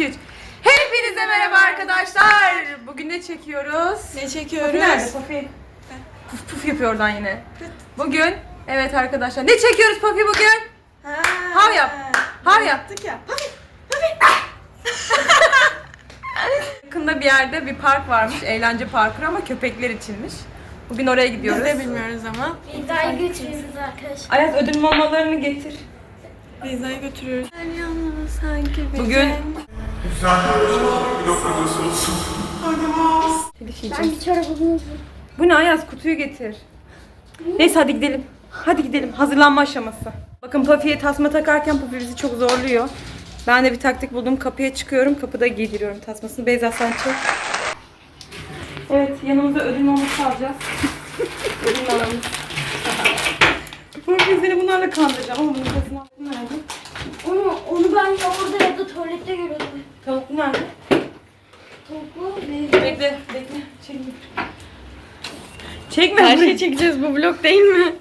2 3. Hepinize merhaba arkadaşlar. Bugün ne çekiyoruz? Ne Pufi çekiyoruz? nerede? Pufi. Puf puf yapıyor oradan yine. Bugün evet arkadaşlar ne çekiyoruz Pufi bugün? Ha, Hav yap. Hav yap. Yaptık ya. Yakında bir yerde bir park varmış. Eğlence parkuru ama köpekler içinmiş. Bugün oraya Biz gidiyoruz. de bilmiyoruz ama. İddiayı götürüyoruz arkadaşlar. Ayaz ödül mamalarını getir. Beyza'yı götürüyoruz. Ben yalnız sanki Bugün Ben bir çorabımı Bu ne Ayaz kutuyu getir. Neyse hadi gidelim. Hadi gidelim. Hazırlanma aşaması. Bakın Puffy'ye tasma takarken Puffy bizi çok zorluyor. Ben de bir taktik buldum. Kapıya çıkıyorum. Kapıda giydiriyorum tasmasını. Beyza sen çek. Evet yanımıza ödül maması alacağız. ödül mamamız. Puffy seni bunlarla kandıracağım ama bunun kafasını aldın nerede? Onu, onu ben ya orada ya da tuvalette görüyordum. Tavuk nerede? Tavuklu. Bekle, bekle. Çekme. Çekme. Her şeyi çekeceğiz bu vlog değil mi?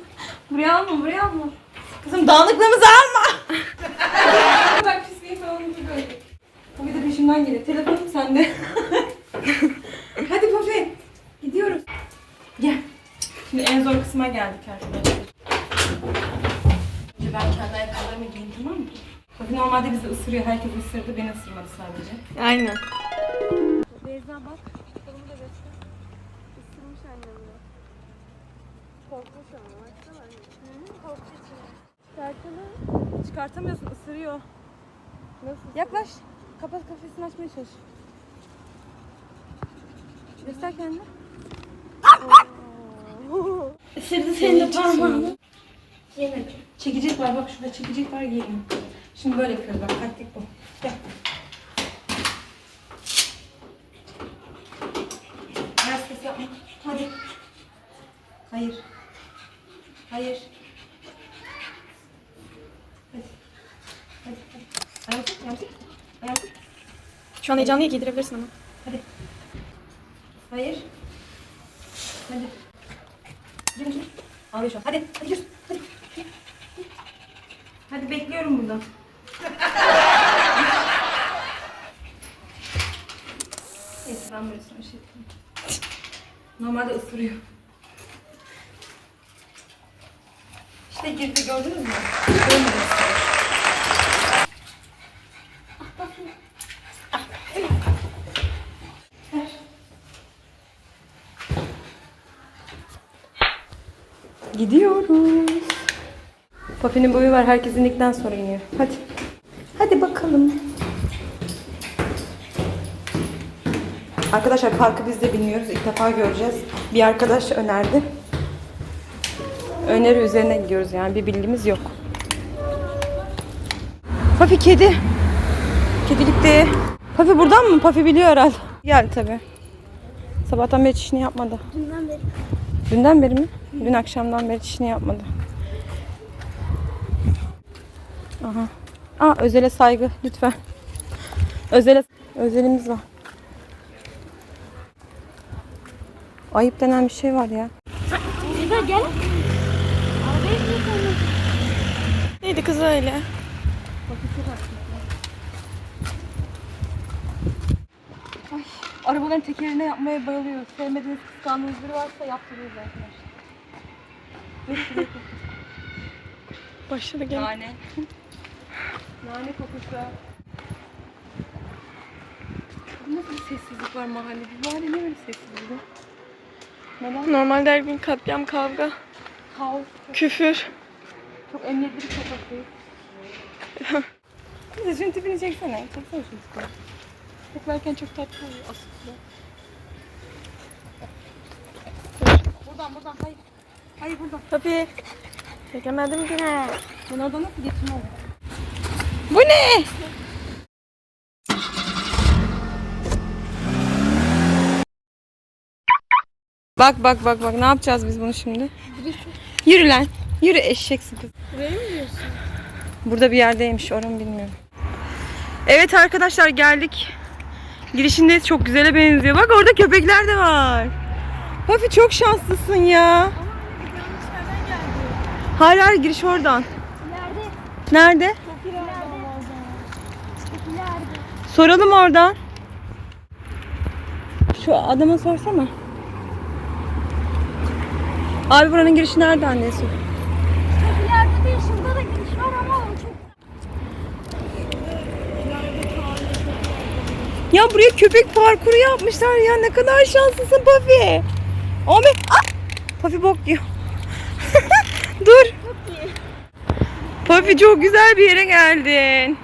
Buraya alma, buraya alma. Kızım dağınıklığımızı alma. Bak pisliği falan böyle. Pufi de peşimden geliyor. Telefonum sende. Hadi Pufi. Gidiyoruz. Gel. Şimdi en zor kısma geldik arkadaşlar. Önce ben kendi ayakkabılarımı giyeyim tamam mı? Pufi normalde bizi ısırıyor. Herkes ısırdı. Beni ısırmadı sadece. Aynen. Beyza bak. Çıkartamıyorsun, ısırıyor. Nasıl? Yaklaş. Kapat kafesini açmaya çalış. Göster kendini. Isırdı senin de parmağını. Yemedim. Çekecek var bak şurada çekecek var giyelim. Şimdi böyle yapıyoruz bak taktik bu. Gel. Biraz ses yapma. Hadi. Hayır. Hayır. Hadi. Hadi. hadi. Ayağını tut, ayağını tut. Ayağını tut. Şu an heyecanlıya giydirebilirsin ama. Hadi. Hayır. Hadi. Yürü. Ağlıyor şu an. Hadi. Hadi yürü. Hadi. Hadi bekliyorum burada. Sana şey yapayım. Normalde ısırıyor. İşte girdi gördünüz mü? Gidiyoruz. Papi'nin boyu var. Herkes indikten sonra iniyor. Hadi. Hadi bakalım. Arkadaşlar parkı biz de bilmiyoruz. İlk defa göreceğiz. Bir arkadaş önerdi. Öneri üzerine gidiyoruz yani. Bir bilgimiz yok. Papi kedi. Kedilikte. Papi buradan mı? Papi biliyor herhalde. Gel tabi. Sabahtan beri çişini yapmadı. Dünden beri. Dünden beri mi? Dün akşamdan beri çişini yapmadı. Aha. Aa özele saygı lütfen. Özele özelimiz var. Ayıp denen bir şey var ya. Beyza gel. Neydi kız öyle? Arabaların tekerine yapmaya bayılıyor. Sevmediğiniz kıskandığınız biri varsa yaptırıyoruz arkadaşlar. Başladı gene. Nane. Nane kokusu. Nasıl bir sessizlik var mahallede? Bu mahalle ne böyle sessizlik? Neden? Normalde her gün katliam, kavga, Kaos. küfür. Çok emniyetli bir sokak değil. Kızı şunun tipini çeksene. Çeksene şunu tipini. Koklarken çok tatlı oluyor aslında. Buradan buradan hayır. Hayır buradan. Papi. Çekemedim. Ben oradan nasıl geçeyim oğlum? Bu ne? Bak bak bak bak ne yapacağız biz bunu şimdi? Yürü lan. Yürü eşeksin kız. Buraya mı diyorsun? Burada bir yerdeymiş oranı bilmiyorum. Evet arkadaşlar geldik. Girişindeyiz çok güzele benziyor. Bak orada köpekler de var. Papi çok şanslısın ya. Hayır hayır giriş oradan. Nerede? Nerede? Çok ileride. Çok ileride. Soralım oradan. Şu adama sorsana. Abi buranın girişi nerede annesi? İleride değil şurada da giriş var ama o çok Ya buraya köpek parkuru yapmışlar ya. Ne kadar şanslısın Pafi. Ahmet. Ah! Pafi bok diyor. Dur. Pafi çok güzel bir yere geldin.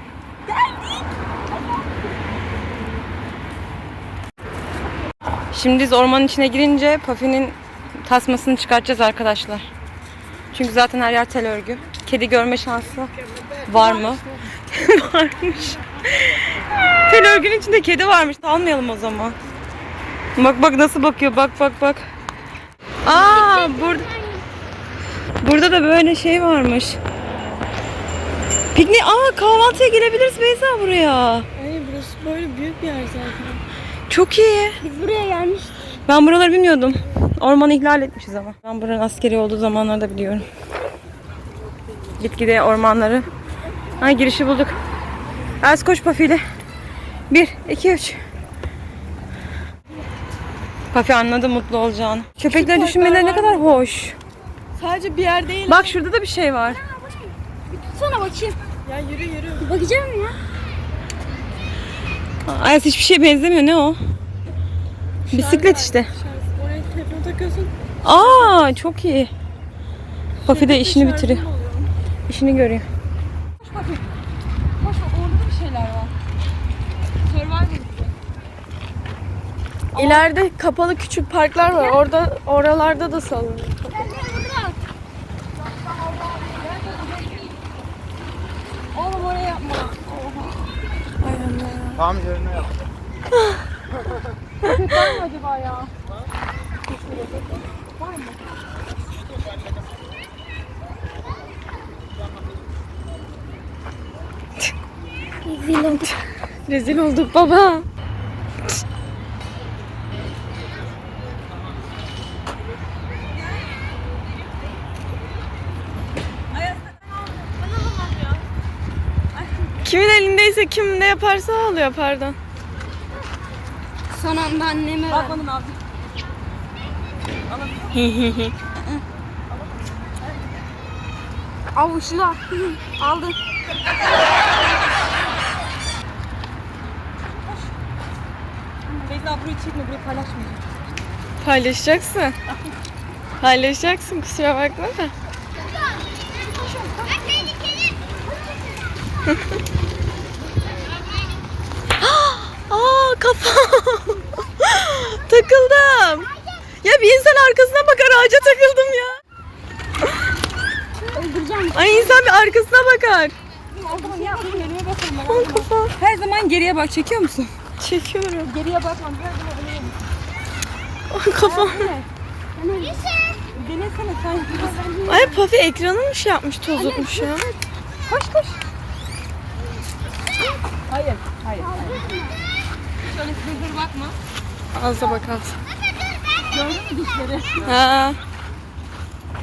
Şimdi biz ormanın içine girince Pafi'nin tasmasını çıkartacağız arkadaşlar. Çünkü zaten her yer tel örgü. Kedi görme şansı var mı? Varmış. Tel örgünün içinde kedi varmış. Almayalım o zaman. Bak bak nasıl bakıyor. Bak bak bak. Aa burada burada da böyle şey varmış. Piknik. Aa kahvaltıya gelebiliriz Beyza buraya. Ay burası böyle büyük bir yer zaten. Çok iyi. Biz buraya gelmiştik. Ben buraları bilmiyordum. Ormanı ihlal etmişiz ama. Ben buranın askeri olduğu zamanlarda biliyorum. Gitgide ormanları. Ha girişi bulduk. Az koş Pafi'yle. Bir, iki, üç. Pafi anladı mutlu olacağını. Köpekleri düşünmeleri ne kadar hoş. Sadece bir yer değil. Bak şurada da bir şey var. Tutsana bakayım. Ya yürü yürü. Bakacağım ya. Ayas hiçbir şeye benzemiyor. Ne o? Bisiklet işte. Şarj. Aa çok iyi. Pafi de işini bitiriyor. İşini görüyor. İleride kapalı küçük parklar var. Orada oralarda da sallanıyor. Tam yerine yap. Rezil olduk. Rezil olduk baba. Kim ne yaparsa alıyor pardon. Son anda anneme ver. Avuçla. Aldın. Beyza burayı çekme, burayı paylaşmayacağım. Paylaşacaksın. Paylaşacaksın kusura bakma da. Aa kafam. Takıldım. Ya bir insan arkasına bakar ağaca takıldım ya. Ay insan bir arkasına bakar. Her zaman geriye bak, çekiyor musun? Çekiyorum. Geriye bakma, biraz Aa kafam. Denesene sen. Ay Puffy ekranı mı şey yapmış tozutmuş ya. Koş koş. Hayır, hayır. Şöyle dur dur bakma. Ağza bak ağza. Gördün mü dişleri? Ha.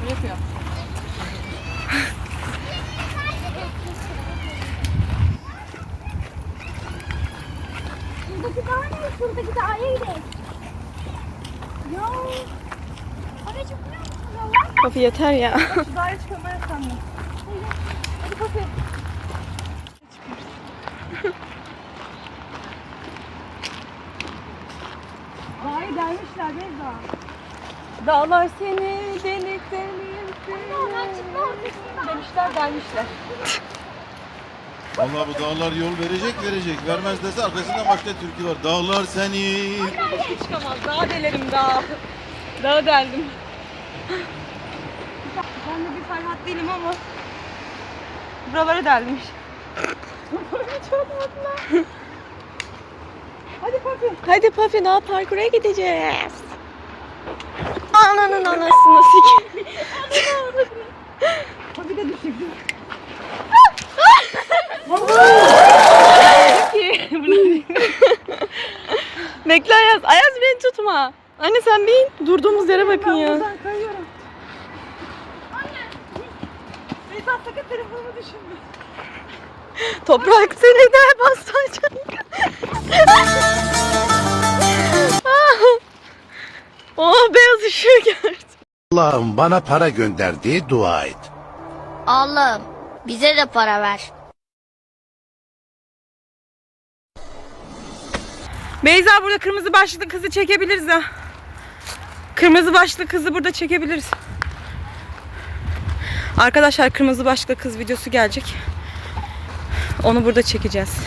Böyle yapıyor. Şuradaki daha ne? Şuradaki daha iyi gidelim. Ya. Anneciğim biliyor musun ya? Puffy yeter ya. Şu daire çıkmaya sandım. Hadi kapı. Daire gelmişler Beyza. Dağlar seni delik delik demişler gelmişler. Vallahi bu dağlar yol verecek verecek. Vermez dese arkasında başka türkü var. Dağlar seni. Hiç çıkamaz. Daha delerim daha. Daha deldim. Ben de bir Ferhat değilim ama buraları delmiş. Çok mutlu. Hadi papi. Hadi Puffy daha parkura gideceğiz. Ananın anasını sik. Papi de düşürdü. Bekle Ayaz. Ayaz beni tutma. Anne sen bin. Durduğumuz yere bakın ya. Buradan kayıyorum. Beyza sakın telefonumu düşürme. Toprak seni de bastıracak. Beyaz ışığı gördüm. Allah'ım bana para gönder diye dua et. Allah'ım bize de para ver. Beyza burada kırmızı başlıklı kızı çekebiliriz ha. Kırmızı başlıklı kızı burada çekebiliriz. Arkadaşlar kırmızı başlıklı kız videosu gelecek. Onu burada çekeceğiz.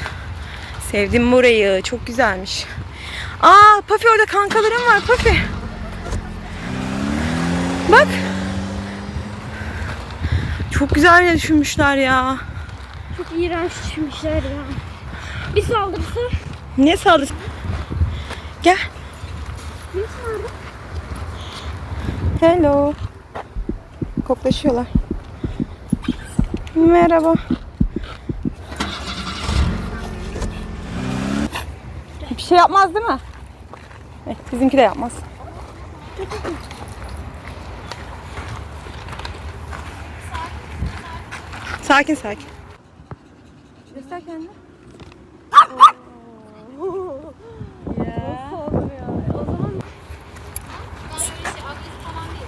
Sevdim burayı. Çok güzelmiş. Aa Pafi orada kankalarım var Pafi. Bak. Çok güzel ya düşünmüşler ya. Çok iğrenç düşmüşler ya. Bir saldırsa. Niye saldın? Gel. Hello. Koklaşıyorlar. Merhaba. Bir şey yapmaz değil mi? Eh, bizimki de yapmaz. Sakin sakin. Göster kendini.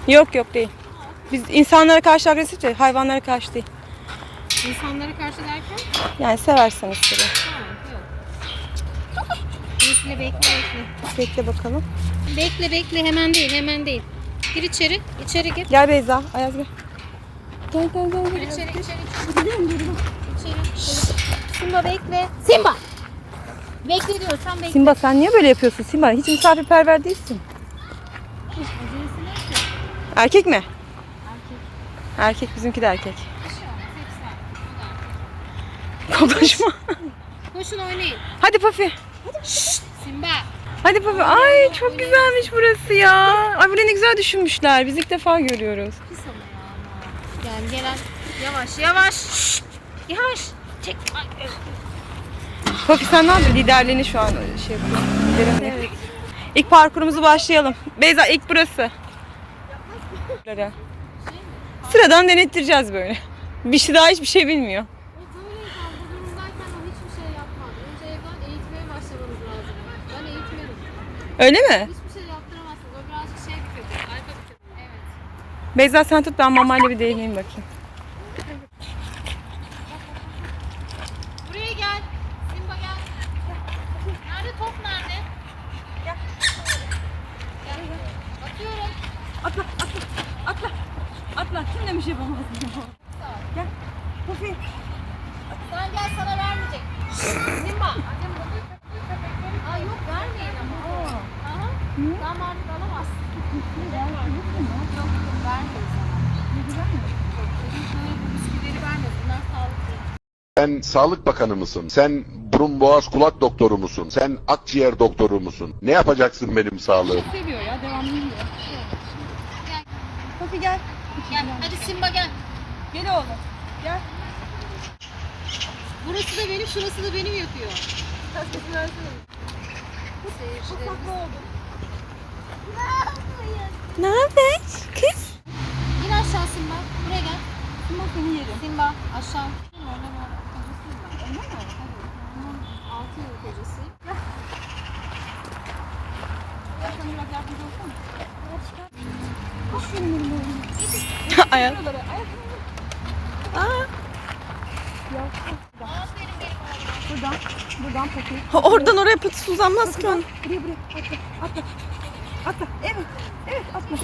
Yok yok değil. Biz insanlara karşı agresif değil, hayvanlara karşı değil. İnsanlara karşı derken Yani severseniz tabii. bekle bekle bekle. Bekle bakalım. Bekle bekle hemen değil hemen değil. Gir içeri. içeri gir. Gel Beyza, Ayaz gel. Gel gel gel. Gel. içeri içeri. içeri. İçeri. Simba bekle. Simba. Bekle diyorsan bekle. Simba sen niye böyle yapıyorsun Simba? Hiç misafirperver değilsin. Erkek mi? Erkek. Erkek bizimki de erkek. Konuşma. Koşun oynayın. Hadi Pafi. Simba. Hadi Pafi. Ay çok güzelmiş burası ya. Ay burayı ne güzel düşünmüşler. Biz ilk defa görüyoruz. Gel gelen. Yavaş yavaş. Şşt. Yavaş. Çek. Papi sen ne yapıyorsun? Liderliğini şu an şey yapıyor. İlk parkurumuzu başlayalım. Beyza ilk burası. Sıradan denettireceğiz böyle. Bir şey daha hiçbir şey bilmiyor. O böyleyken bu durumdayken o hiçbir şey yapmaz. Önce evden eğitmeye başlamamız lazım. Ben eğitmenim. Öyle mi? Hiçbir şey yaptıramazsınız. O birazcık şey bir köpek. Arka bir köpek. Evet. Beyza sen tut ben mamayla bir deneyeyim bakayım. Buraya gel. Simba gel. Nerede top nerede? Gel. Gel. Atıyorum. Atla atla atla. Atla. Kim demiş yapamaz Gel. Papi. Sen gel sana vermeyecek. Simba. Aa yok vermeyin ama. Aha. Sen Sen sağlık bakanı mısın? Sen burun boğaz kulak doktoru musun? Sen akciğer doktoru musun? Ne yapacaksın benim sağlığım? Seviyor ya devamlı yiyor. Gel. Papi gel. Gel. Hadi Simba gel. Gel oğlum. Gel. Burası da benim, şurası da benim yapıyor. Seyircilerimiz. Ne haber? Kız. İn aşağı Simba. Buraya gel. Simba seni yerim. Simba aşağı. Altı yıl. Aferin benim oğluma. Buradan. Buradan Papi. Ha, oradan oraya patis uzanmaz ki. onun. Buraya buraya atla atla atla. Evet. Evet atla.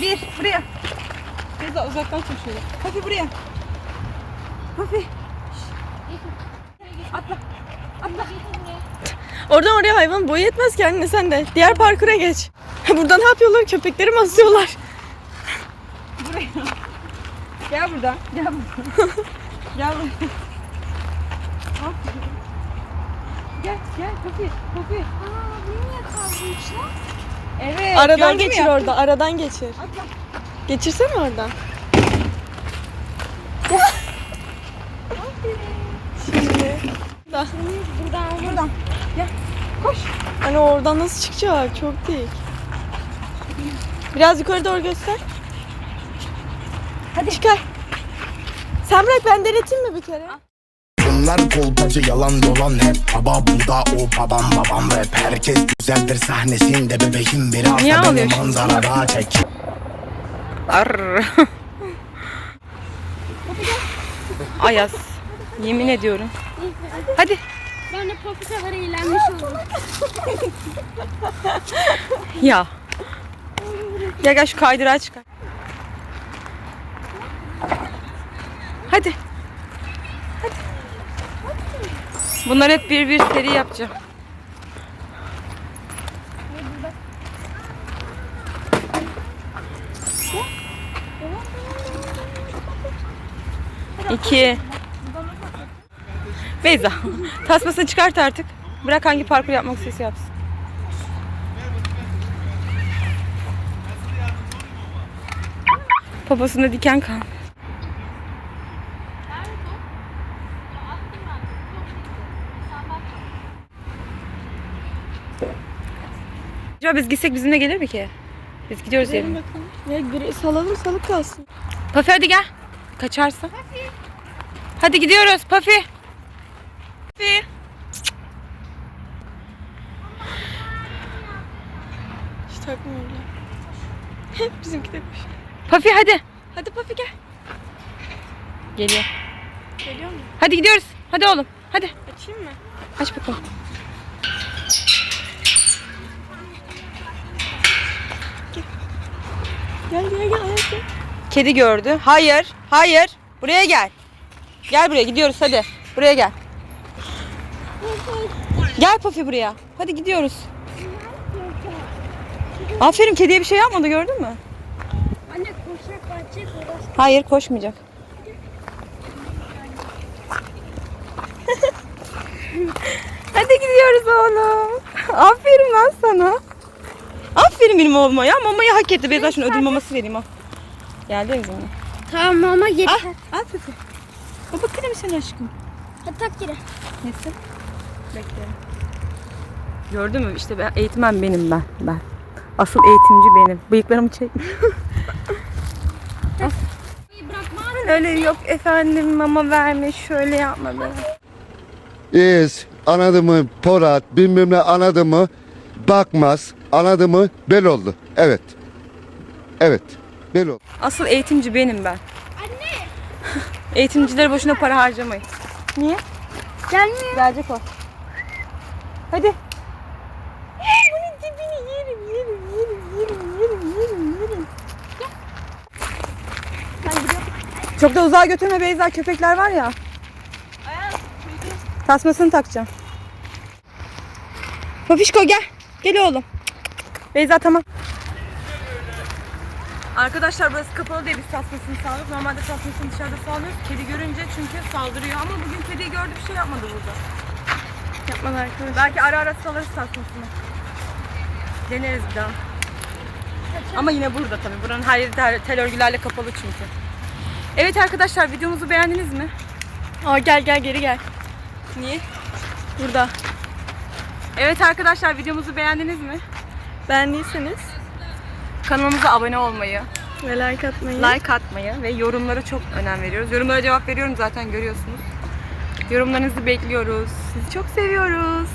Bir buraya. Beyza uzaktan çek şöyle. Papi buraya. Papi atla. Atla. Oradan oraya hayvan boyu yetmez ki anne sen de. Diğer parkura geç. Burada ne yapıyorlar? Köpekleri mi asıyorlar? buraya. Gel buradan gel buradan. Gel buraya. Aferin. Gel gel Papi Papi Aa bunu niye kazmışlar? Evet Aradan geçir ya? orada. Aradan geçir. Geçirsene oradan. Şimdi. Da. Buradan Buradan gel koş Hani oradan nasıl çıkacak? Çok değil. Biraz yukarı doğru göster. Hadi çıkar. Sen bırak ben deneteyim mi bir kere? Adamlar kolpacı yalan dolan hep Baba burada o babam babam rap Herkes güzeldir sahnesinde bebeğim Biraz Niye da beni ağlıyorsun? manzarada çek Arr. Ayaz. Yemin ediyorum. Hadi. Ben de sefer eğlenmiş oldum. Ya. Gel gel şu kaydırağı çıkar. Hadi. Bunlar hep bir bir seri yapacağım. İki. Beyza. Tasmasını çıkart artık. Bırak hangi parkur yapmak istiyorsa yapsın. Poposunda diken kalmış. Acaba biz gitsek bizimle gelir mi ki? Biz gidiyoruz Gidelim bakalım. Ya gire- salalım salık kalsın. Pafi hadi gel. Kaçarsın. Hadi gidiyoruz Pafi. Pafi. Hiç takmıyorlar. Bizimki de kuş. Pafi hadi. Hadi Pafi gel. Geliyor. Geliyor mu? Hadi gidiyoruz. Hadi oğlum. Hadi. Açayım mı? Aç bakalım. Gel gel gel ayak gel. Kedi gördü. Hayır. Hayır. Buraya gel. Gel buraya gidiyoruz hadi. Buraya gel. Gel Pafi buraya. Hadi gidiyoruz. Aferin kediye bir şey yapmadı gördün mü? Anne koşarak bahçeye uğraş. Hayır koşmayacak. Hadi gidiyoruz oğlum. Aferin lan sana. Aferin benim oğluma ya. Mamayı hak etti. Beyza şunu ödül maması vereyim al. Geldi mi bizimle? Tamam ama yeter. Al Pepe. Baba kremi sen aşkım. Hadi tak geri. Nesi? Bekle. Gördün mü? İşte ben, eğitmen benim ben. Ben. Asıl eğitimci benim. Bıyıklarımı. Bırakma. Öyle yok efendim mama vermiş şöyle yapmadı. İz, anladı mı Porat, bilmem ne anladı mı bakmaz, anladı mı bel oldu. Evet. Evet, bel oldu. Asıl eğitimci benim ben. Anne. Eğitimcilere boşuna para harcamayın. Niye? Gelmiyor. Gelecek o. Hadi. Bunun dibini yerim, yerim, yerim, yerim, yerim, yerim, yerim. Çok da uzağa götürme Beyza köpekler var ya. Tasmasını takacağım. Papişko gel. Gel oğlum. Beyza tamam. Arkadaşlar burası kapalı diye biz tasmasını sağladık. Normalde tasmasını dışarıda sağlıyoruz. Kedi görünce çünkü saldırıyor ama bugün kediyi gördü bir şey yapmadı burada. Yapmadı arkadaşlar. Belki ara ara salarız tasmasını. Deneriz bir daha. Ama yine burada tabii. Buranın her yeri tel, tel örgülerle kapalı çünkü. Evet arkadaşlar videomuzu beğendiniz mi? Aa gel gel geri gel. Niye? Burada. Evet arkadaşlar videomuzu beğendiniz mi? Beğendiyseniz Kanalımıza abone olmayı, ve like atmayı. like atmayı ve yorumlara çok önem veriyoruz. Yorumlara cevap veriyorum zaten görüyorsunuz. Yorumlarınızı bekliyoruz. Sizi çok seviyoruz.